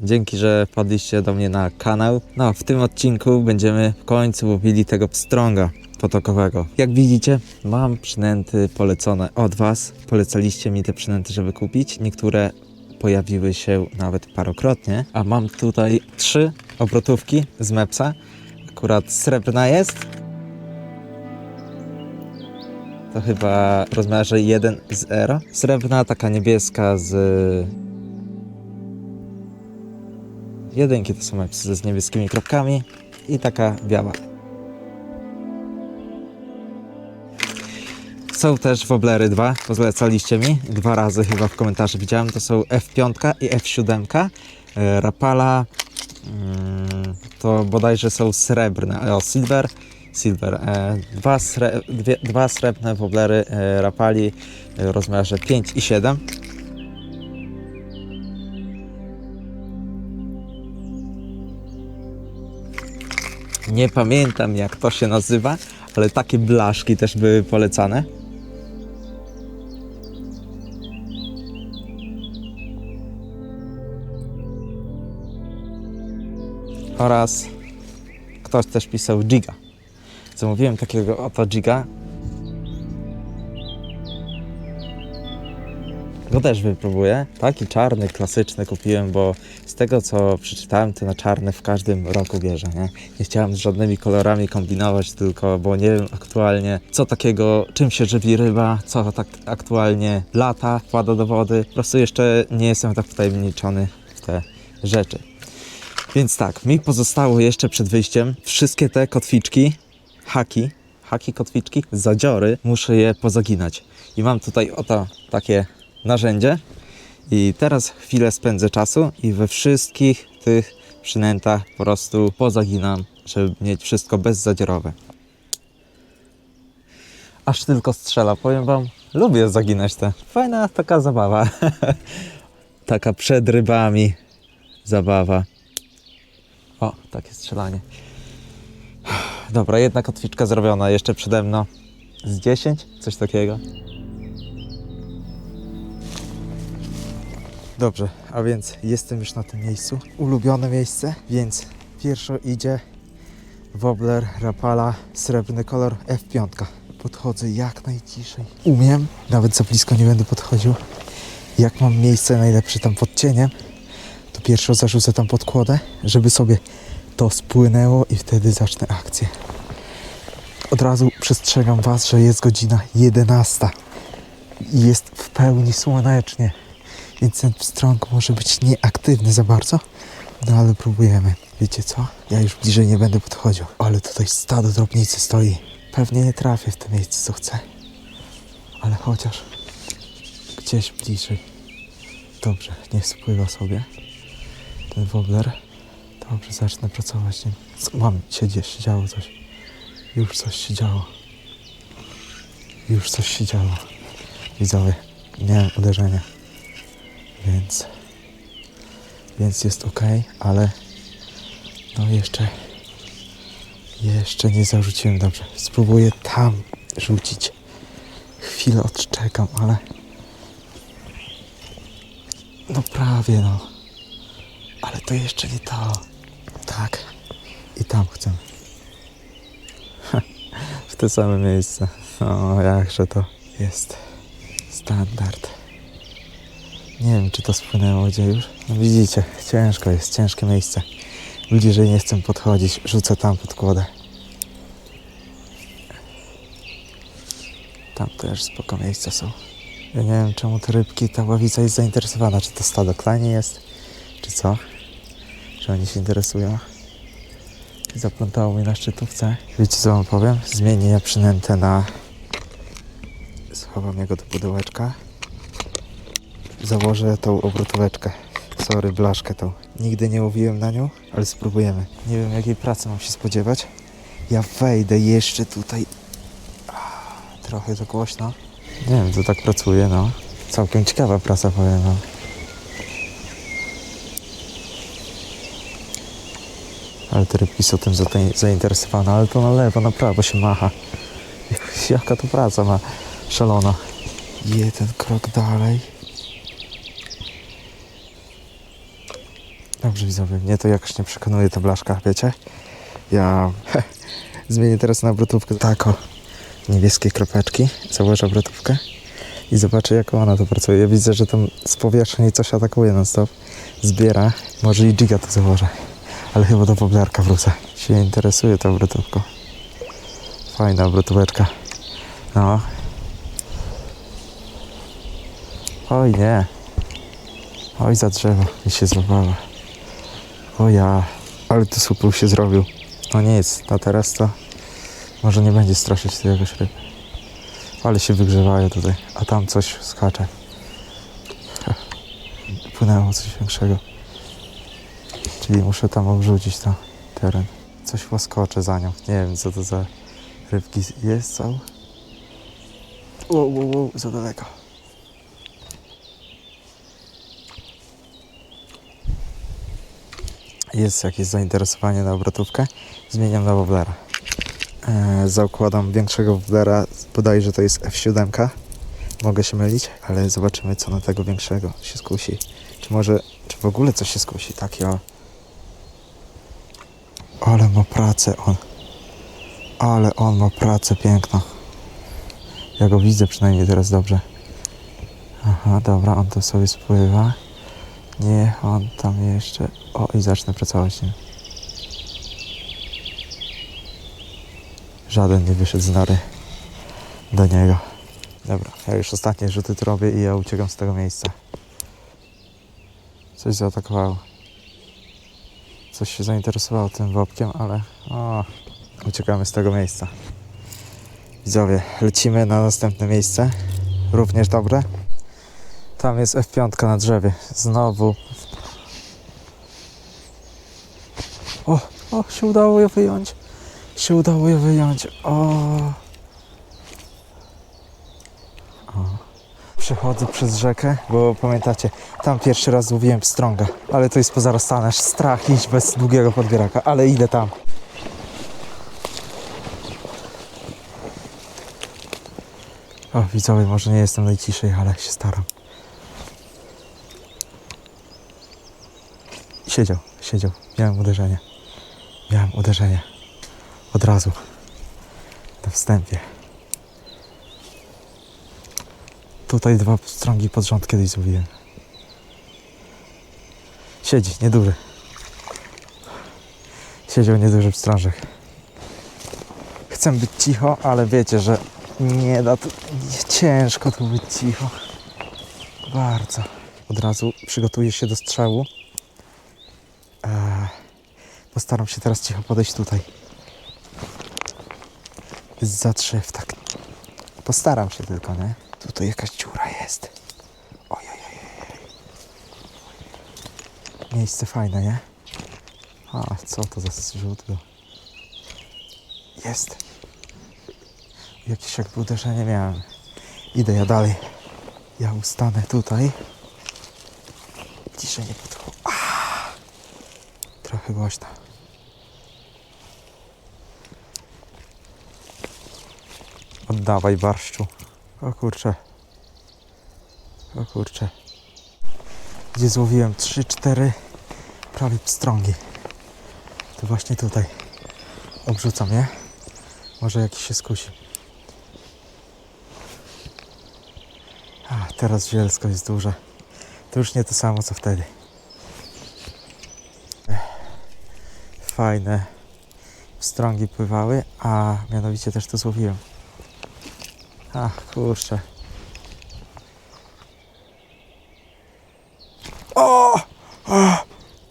Dzięki, że wpadliście do mnie na kanał. No, w tym odcinku będziemy w końcu łowili tego pstrąga potokowego. Jak widzicie, mam przynęty polecone od Was. Polecaliście mi te przynęty, żeby kupić. Niektóre pojawiły się nawet parokrotnie. A mam tutaj trzy obrotówki z Mepsa. Akurat srebrna jest. To chyba w rozmiarze 1 z 0. Srebrna, taka niebieska z Jedynki to są Mepsy z niebieskimi kropkami i taka biała. Są też woblery dwa, polecaliście mi, dwa razy chyba w komentarzu widziałem, to są F5 i F7. E, Rapala mm, to bodajże są srebrne, o silver, silver. E, dwa, sre, dwie, dwa srebrne woblery e, Rapali e, w rozmiarze 5 i 7. Nie pamiętam jak to się nazywa, ale takie blaszki też były polecane. Oraz ktoś też pisał Giga. Zamówiłem takiego oto Giga. Go też wypróbuję. Taki czarny, klasyczny kupiłem, bo z tego co przeczytałem, to na czarny w każdym roku bierze, nie? Nie chciałem z żadnymi kolorami kombinować, tylko bo nie wiem aktualnie co takiego, czym się żywi ryba, co tak aktualnie lata, wpada do wody. Po prostu jeszcze nie jestem tak wtajemniczony w te rzeczy. Więc tak, mi pozostało jeszcze przed wyjściem wszystkie te kotwiczki, haki, haki kotwiczki, zadziory, muszę je pozaginać. I mam tutaj oto takie narzędzie. I teraz chwilę spędzę czasu i we wszystkich tych przynętach po prostu pozaginam, żeby mieć wszystko bezzadzierowe. Aż tylko strzela, powiem wam, lubię zaginać te. Fajna taka zabawa. taka przed rybami zabawa. O, takie strzelanie. Dobra, jedna kotwiczka zrobiona jeszcze przede mną. Z 10? Coś takiego. Dobrze, a więc jestem już na tym miejscu. Ulubione miejsce, więc pierwszo idzie Wobbler Rapala, srebrny kolor F5. Podchodzę jak najciszej. Umiem, nawet za blisko nie będę podchodził. Jak mam miejsce najlepsze tam pod cieniem, to pierwszo zarzucę tam podkładę, żeby sobie to spłynęło i wtedy zacznę akcję. Od razu przestrzegam Was, że jest godzina 11 i jest w pełni słonecznie więc ten pstrąg może być nieaktywny za bardzo, no ale próbujemy. Wiecie co? Ja już bliżej nie będę podchodził, ale tutaj stado drobnicy stoi. Pewnie nie trafię w to miejsce, co chcę, ale chociaż gdzieś bliżej. Dobrze, niech spływa sobie ten wobler. Dobrze, zacznę pracować. Mam, się działo coś. Już coś się działo. Już coś się działo. Widzowie, miałem uderzenie więc więc jest ok, ale no jeszcze jeszcze nie zarzuciłem dobrze. Spróbuję tam rzucić. Chwilę odczekam, ale no prawie no. Ale to jeszcze nie to. Tak. I tam chcę. w te same miejsce. O, jakże to jest standard. Nie wiem, czy to spłynęło gdzie już. No widzicie, ciężko jest, ciężkie miejsce. Bliżej nie chcę podchodzić, rzucę tam podkładę. Tam też spoko miejsca są. Ja nie wiem, czemu te rybki, ta ławica jest zainteresowana. Czy to stado klanie jest, czy co? Czy oni się interesują? Zaplątało mnie na szczytówce. Wiecie, co wam powiem? Zmienię przynętę na... Schowam jego do pudełeczka założę tą obrotóweczkę. Sorry, blaszkę tą. Nigdy nie łowiłem na nią, ale spróbujemy. Nie wiem, jakiej pracy mam się spodziewać. Ja wejdę jeszcze tutaj. Trochę za głośno. Nie wiem, to tak pracuje, no. Całkiem ciekawa praca, powiem wam. Ale te rybki są tym zainteresowane, ale to na lewo, na prawo się macha. Jaka to praca ma szalona. Jeden krok dalej. Dobrze widzowie, mnie to jakoś nie przekonuje ta blaszka, wiecie? Ja zmienię teraz na obrotówkę tako niebieskie kropeczki, założę obrotówkę i zobaczę jak ona to pracuje. Ja widzę, że tam z powierzchni coś atakuje non stop, zbiera, może i giga to założę, ale chyba do poblarka wrócę. Się interesuje tą obrotówką. Fajna obrotóweczka. No. Oj nie. Oj za drzewo mi się złapała. O ja, ale tu supł się zrobił. No nic, a teraz to może nie będzie straszyć tu jakoś ryb. Ale się wygrzewają tutaj, a tam coś skacze. Płynęło coś większego. Czyli muszę tam obrzucić ten teren. Coś łaskocze za nią. Nie wiem co to za rybki jest są. Wow, wow, wow, za daleko. Jest jakieś zainteresowanie na obrotówkę. Zmieniam na woblera. E, zakładam większego woblera, bodajże to jest F7. Mogę się mylić, ale zobaczymy co na tego większego się skusi. Czy może, czy w ogóle coś się skusi? Taki o. Ale ma pracę on. Ale on ma pracę piękną. Ja go widzę przynajmniej teraz dobrze. Aha, dobra, on to sobie spływa. Niech on tam jeszcze. O, i zacznę pracować z nim. Żaden nie wyszedł z nory do niego. Dobra, ja już ostatnie rzuty robię i ja uciekam z tego miejsca. Coś zaatakowało. Coś się zainteresowało tym wopkiem, ale o, uciekamy z tego miejsca. Widzowie, lecimy na następne miejsce. Również dobre. Tam jest F5 na drzewie. Znowu. O, o, się udało je wyjąć. Się udało je wyjąć. O. Przechodzę przez rzekę, bo pamiętacie, tam pierwszy raz łowiłem pstrąga, ale to jest pozarastane, aż strach iść bez długiego podbieraka, ale idę tam. O, widzowie, może nie jestem najciszej, ale się staram. Siedział, siedział. Miałem uderzenie. Miałem uderzenie. Od razu. Na wstępie. Tutaj dwa strągi pod rząd kiedyś. Siedzi, nieduży. Siedział nieduży pstrążek. Chcę być cicho, ale wiecie, że nie da tu... Ciężko tu być cicho. Bardzo. Od razu przygotuję się do strzału. Postaram się teraz cicho podejść tutaj. Za drzew, tak. Postaram się tylko, nie? Tutaj jakaś dziura jest. Ojej. Miejsce fajne, nie? A, co to za zrzut był? Jest. Jakieś jakby uderzenie miałem. Idę ja dalej. Ja ustanę tutaj. Ciszej nie podchodzę. Trochę głośno. Oddawaj barszczu. O kurczę. O kurczę. Gdzie złowiłem 3-4 prawie pstrągi. To właśnie tutaj. Obrzucam je. Może jakiś się skusi. A, teraz zielsko jest duże. To już nie to samo co wtedy. fajne strągi pływały, a mianowicie też to złowiłem. Ach, kurczę. O! o!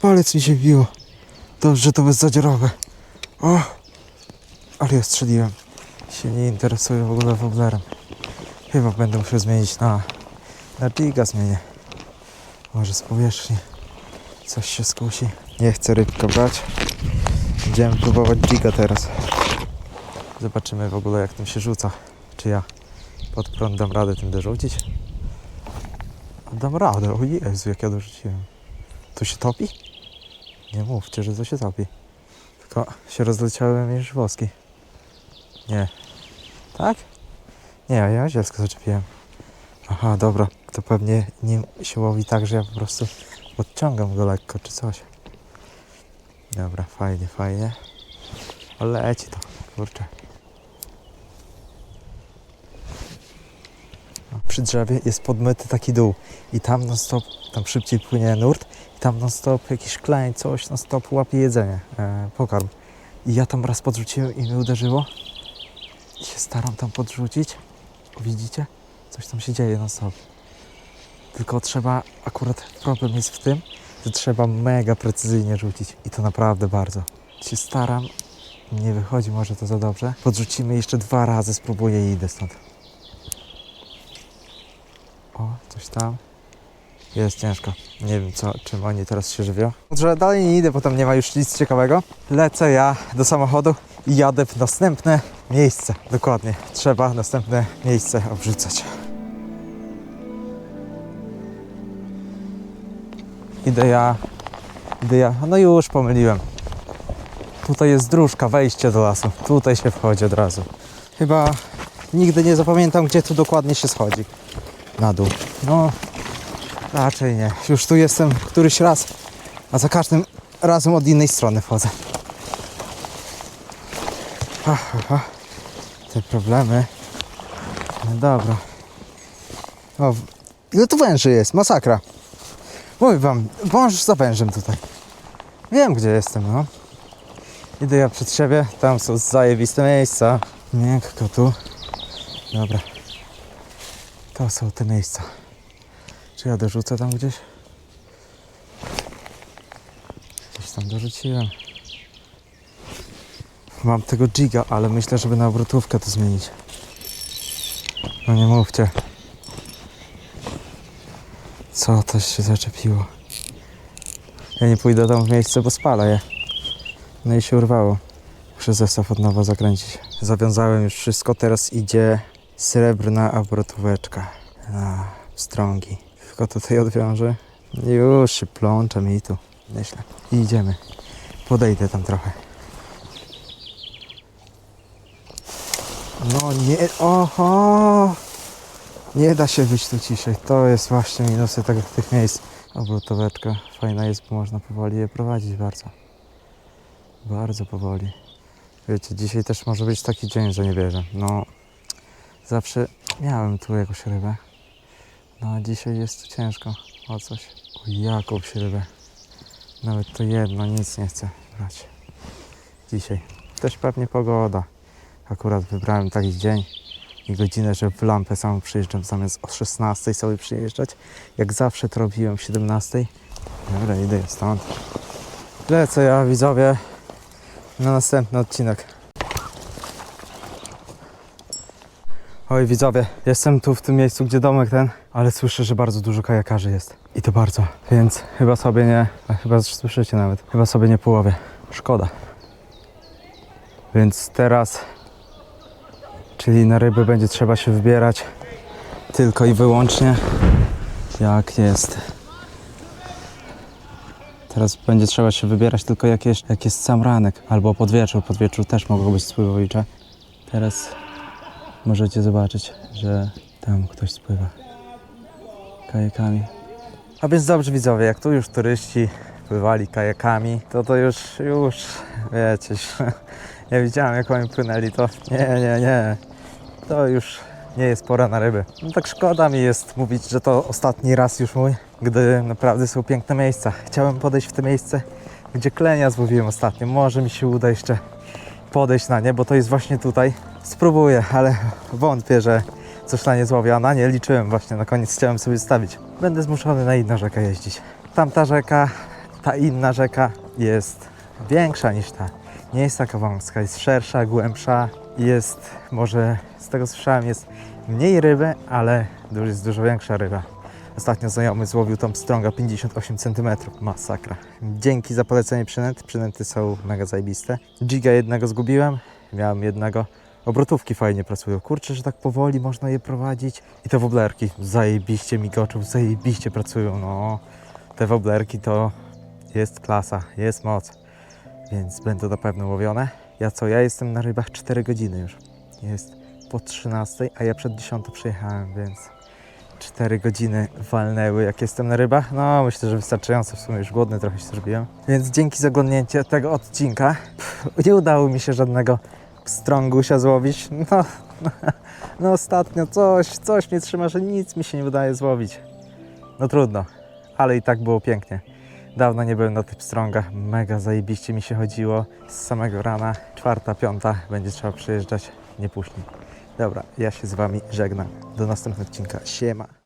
Palec mi się wbiło. Dobrze, to bezzadziorowe. O! Ale ja strzeliłem. Się nie interesuję w ogóle woblerem. Chyba będę musiał zmienić na... Na giga zmienię. Może z powierzchni. Coś się skusi. Nie chcę rybka brać. Będziemy próbować giga teraz. Zobaczymy w ogóle jak tym się rzuca. Czy ja pod prąd dam radę tym dorzucić? Dam radę, o Jezu jak ja dorzuciłem. Tu się topi? Nie mówcie, że to się topi. Tylko się rozleciały mi już woski. Nie. Tak? Nie, ja zielsko zaczepiłem. Aha, dobra. To pewnie nim się łowi tak, że ja po prostu odciągam go lekko czy coś. Dobra, fajnie, fajnie. O, leci to, kurczę. No, Przy drzewie jest podmyty taki dół i tam non stop, tam szybciej płynie nurt i tam non stop jakiś kleń, coś non stop łapie jedzenie, e, pokarm. I ja tam raz podrzuciłem i mnie uderzyło i się staram tam podrzucić. Widzicie? Coś tam się dzieje non stop. Tylko trzeba, akurat problem jest w tym, że trzeba mega precyzyjnie rzucić i to naprawdę bardzo. Się staram, nie wychodzi może to za dobrze. Podrzucimy jeszcze dwa razy, spróbuję i idę stąd. O, coś tam. Jest ciężko. Nie wiem, co, czym oni teraz się żywią. Że dalej nie idę, bo tam nie ma już nic ciekawego. Lecę ja do samochodu i jadę w następne miejsce. Dokładnie. Trzeba następne miejsce obrzucać. Idę ja. Idę ja. No już pomyliłem. Tutaj jest dróżka, wejście do lasu. Tutaj się wchodzi od razu. Chyba nigdy nie zapamiętam, gdzie tu dokładnie się schodzi. Na dół. No, raczej nie. Już tu jestem któryś raz, a za każdym razem od innej strony wchodzę. Ach, ach. Te problemy. No dobra. O, ile tu węży jest? Masakra. Mówię wam, wąż za wężem tutaj. Wiem, gdzie jestem, no. Idę ja przed siebie, tam są zajebiste miejsca. Miękko tu. Dobra. To są te miejsca. Czy ja dorzucę tam gdzieś? Gdzieś tam dorzuciłem. Mam tego giga, ale myślę, żeby na obrotówkę to zmienić. No nie mówcie. Co to się zaczepiło? Ja nie pójdę tam w miejsce, bo spalę je. No i się urwało. Muszę zestaw od nowa zakręcić. Zawiązałem już wszystko, teraz idzie srebrna obrotóweczka na strągi. Tylko tutaj odwiążę. Już się plącze mi tu. Myślę. I idziemy. Podejdę tam trochę. No nie, oho! Nie da się być tu ciszej. To jest właśnie minusy tego, tych miejsc. Obrotóweczka fajna jest, bo można powoli je prowadzić bardzo. Bardzo powoli. Wiecie, dzisiaj też może być taki dzień, że nie wierzę. No, zawsze miałem tu jakąś rybę. No, a dzisiaj jest tu ciężko o coś. O jakąś rybę. Nawet to jedno, nic nie chcę brać. Dzisiaj. Też pewnie pogoda. Akurat wybrałem taki dzień i godzinę, że w lampę samą przyjeżdżam zamiast o 16 sobie przyjeżdżać. Jak zawsze to robiłem o 17. Dobra, idę stąd. Lecę ja, widzowie, na następny odcinek. Oj, widzowie, jestem tu w tym miejscu, gdzie domek ten, ale słyszę, że bardzo dużo kajakarzy jest. I to bardzo, więc chyba sobie nie, chyba słyszycie nawet, chyba sobie nie połowię. Szkoda. Więc teraz, czyli na ryby będzie trzeba się wybierać tylko i wyłącznie jak jest. Teraz będzie trzeba się wybierać tylko jak jest, jak jest sam ranek albo pod wieczór. Pod wieczór też mogą być spływowicze. Teraz możecie zobaczyć, że tam ktoś spływa kajakami. A więc dobrze widzowie, jak tu już turyści pływali kajakami, to to już, już, wiecie, ja widziałem jak oni płynęli, to nie, nie, nie, to już nie jest pora na ryby. No tak szkoda mi jest mówić, że to ostatni raz już mój, gdy naprawdę są piękne miejsca. Chciałem podejść w te miejsce, gdzie klenia złowiłem ostatnio. Może mi się uda jeszcze podejść na nie, bo to jest właśnie tutaj. Spróbuję, ale wątpię, że coś na nie złowię, a na nie liczyłem właśnie. Na koniec chciałem sobie stawić. Będę zmuszony na inną rzekę jeździć. Tamta rzeka, ta inna rzeka jest większa niż ta. Nie jest taka wąska, jest szersza, głębsza. Jest, może z tego słyszałem, jest mniej ryby, ale jest dużo większa ryba. Ostatnio znajomy złowił tam strąga 58 cm. Masakra. Dzięki za polecenie przynęt. Przynęty są mega zajebiste. Giga jednego zgubiłem. Miałem jednego. Obrotówki fajnie pracują. Kurczę, że tak powoli można je prowadzić. I te woblerki zajebiście migoczą, zajebiście pracują. No, te woblerki to jest klasa, jest moc. Więc będą na pewno łowione. Ja co, ja jestem na rybach 4 godziny już. Jest po 13, a ja przed 10 przyjechałem, więc 4 godziny walnęły, jak jestem na rybach. No, myślę, że wystarczająco, w sumie już głodny trochę się zrobiłem. Więc dzięki za oglądnięcie tego odcinka. Pff, nie udało mi się żadnego pstrągusia złowić. No, no ostatnio coś, coś mnie trzyma, że nic mi się nie udaje złowić. No trudno, ale i tak było pięknie. Dawno nie byłem na tych pstrągach, mega zajebiście mi się chodziło z samego rana. Czwarta, piąta, będzie trzeba przyjeżdżać, nie później. Dobra, ja się z Wami żegnam. Do następnego odcinka. Siema.